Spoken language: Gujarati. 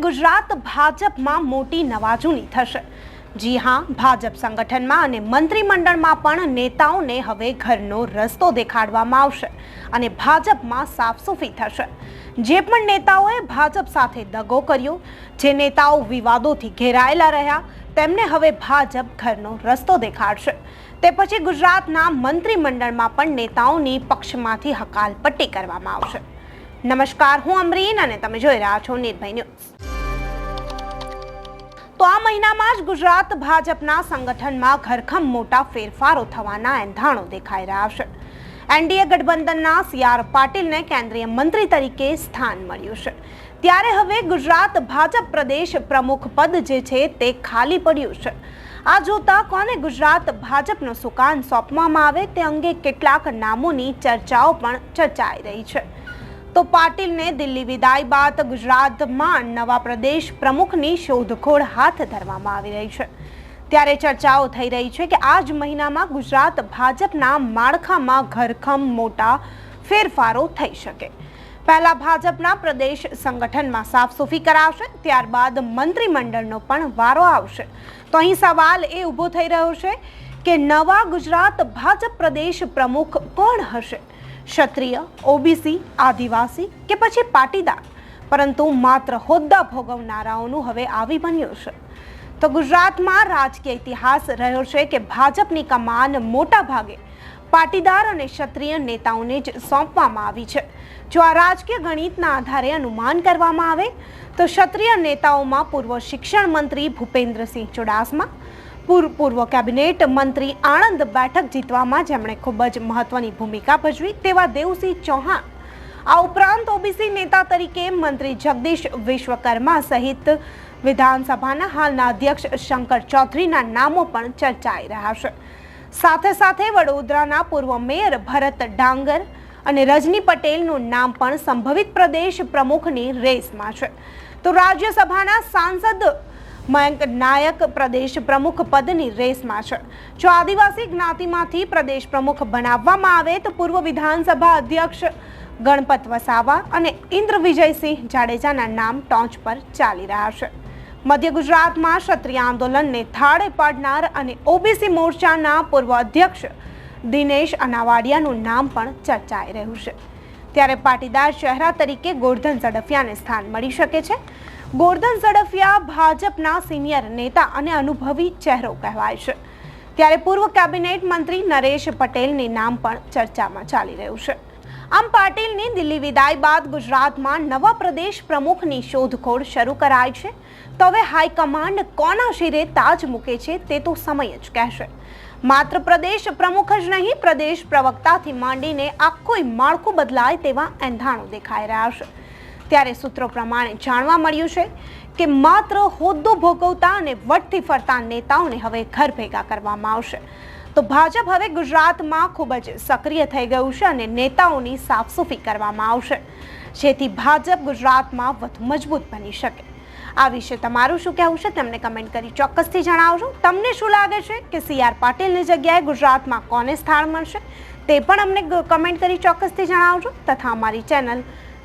ગુજરાત ભાજપમાં મોટી નવાજૂની થશે. જી હા, ભાજપ સંગઠનમાં અને મંત્રીમંડળમાં પણ નેતાઓને હવે ઘરનો રસ્તો દેખાડવામાં આવશે અને ભાજપમાં સાફસૂફી થશે. જે પણ નેતાઓએ ભાજપ સાથે દગો કર્યો, જે નેતાઓ વિવાદોથી ઘેરાયેલા રહ્યા, તેમને હવે ભાજપ ઘરનો રસ્તો દેખાડશે. તે પછી ગુજરાતના મંત્રીમંડળમાં પણ નેતાઓની પક્ષમાંથી હકાલપટ્ટી કરવામાં આવશે. નમસ્કાર, હું અમરીન અને તમે જોઈ રહ્યા છો નિર્ભય ન્યૂઝ. તો આ મહિનામાં જ ગુજરાત ભાજપના સંગઠનમાં ઘરખમ મોટા ફેરફારો થવાના એંધાણો દેખાઈ રહ્યા છે. એનડીએ ગઠબંધનના સી આર પાટીલને કેન્દ્રીય મંત્રી તરીકે સ્થાન મળ્યું છે. ત્યારે હવે ગુજરાત ભાજપ પ્રદેશ પ્રમુખ પદ જે છે તે ખાલી પડ્યું છે. આ જોતા કોને ગુજરાત ભાજપનું સુકાન સોંપવામાં આવે તે અંગે કેટલાક નામોની ચર્ચાઓ પણ ચર્ચાઈ રહી છે. તો પાટીલને દિલ્હી વિદાય બાદ ગુજરાતમાં નવા પ્રદેશ પ્રમુખની શોધખોળ હાથ ધરવામાં આવી રહી છે. ત્યારે ચર્ચાઓ થઈ રહી છે કે આ જ મહિનામાં ગુજરાત ભાજપના માળખામાં ઘરખમ મોટા ફેરફારો થઈ શકે. પહેલા ભાજપના પ્રદેશ સંગઠનમાં સાફસૂફી કરાવશે, ત્યારબાદ મંત્રીમંડળનો પણ વારો આવશે. તો અહીં સવાલ એ ઊભો થઈ રહ્યો છે કે નવા ગુજરાત ભાજપ પ્રદેશ પ્રમુખ કોણ હશે? ક્ષત્રિય ઓબીસી આદિવાસી કે પછી પાટીદાર. પરંતુ માત્ર હોદ્દા ભોગવનારાઓનું હવે આવી બન્યું છે. તો ગુજરાતમાં રાજકીય ઇતિહાસ રહ્યો છે કે ભાજપની કમાન મોટા ભાગે પાટીદાર અને ક્ષત્રિય નેતાઓને જ સોંપવામાં આવી છે. જો આ રાજકીય ગણિતના આધારે અનુમાન કરવામાં આવે, તો ક્ષત્રિય નેતાઓમાં પૂર્વ શિક્ષણ મંત્રી ભૂપેન્દ્રસિંહ ચુડાસમા પૂર્વ પૂર્વ કેબિનેટ મંત્રી આણંદ બેઠક જીતવામાં જેમણે ખૂબ જ મહત્વની ભૂમિકા ભજવી તેવા દેવસિંહ ચૌહાણ. આ ઉપરાંત ઓબીસી નેતા તરીકે મંત્રી જગદીશ વિશ્વકર્મા સહિત વિધાનસભાના હાલના અધ્યક્ષ શંકર ચૌધરીના નામો પણ ચર્ચાઈ રહ્યા છે. સાથે સાથે વડોદરાના પૂર્વ મેયર ભરત ડાંગર અને રજની પટેલનું નામ પણ સંભવિત પ્રદેશ પ્રમુખની રેસમાં છે. તો રાજ્યસભાના સાંસદ મયંક નાયક પ્રદેશ પ્રમુખ પદની રેસમાં છે. જો આદિવાસી જ્ઞાતિમાંથી પ્રદેશ પ્રમુખ બનાવવામાં આવે તો પૂર્વ વિધાનસભા અધ્યક્ષ ગણપત વસાવા અને ઇન્દ્ર વિજયસિંહ જાડેજાના નામ ટોચ પર ચાલી રહ્યા છે. મધ્ય ગુજરાતમાં ક્ષત્રિય આંદોલનને થાળે પાડનાર અને ઓબીસી મોરચાના પૂર્વ અધ્યક્ષ દિનેશ અનાવાડિયાનું નામ પણ ચર્ચાઈ રહ્યું છે. ત્યારે પાટીદાર ચહેરા તરીકે ગોરધન ઝડફિયાને સ્થાન મળી શકે છે. ગોરધન ઝડફિયા ભાજપના સિનિયર નેતા અને અનુભવી ચહેરો કહેવાય છે. ત્યારે પૂર્વ કેબિનેટ મંત્રી નરેશ પટેલની નામ પણ ચર્ચામાં ચાલી રહ્યું છે. આમ પાટીલની દિલ્હી વિદાય બાદ ગુજરાતમાં નવા પ્રદેશ પ્રમુખની શોધખોળ શરૂ કરાઈ છે. તો હવે હાઈકમાન્ડ કોના શિરે તાજ મૂકે છે તે તો સમય જ કહેશે. માત્ર પ્રદેશ પ્રમુખ જ નહીં, પ્રદેશ પ્રવક્તાથી માંડીને આખું માળખું બદલાય તેવા એંધાણો દેખાઈ રહ્યા છે. ત્યારે સૂત્રો પ્રમાણે જાણવા મળ્યું છે કે માત્ર હોદ્દો ભોગવતા અને વટથી ફરતા નેતાઓને હવે ઘર ભેગા કરવામાં આવશે. તો ભાજપ હવે ગુજરાતમાં ખૂબ જ સક્રિય થઈ ગયું છે અને નેતાઓની સાફસૂફી કરવામાં આવશે. જેથી ભાજપ ગુજરાતમાં વધુ મજબૂત બની શકે. આ વિશે તમારું શું કહેવું છે તેમને કમેન્ટ કરી ચોક્કસથી જણાવજો. તમને શું લાગે છે કે સી આર પાટીલની જગ્યાએ ગુજરાતમાં કોને સ્થાન મળશે તે પણ અમને કમેન્ટ કરી ચોક્કસથી જણાવજો. તથા અમારી ચેનલ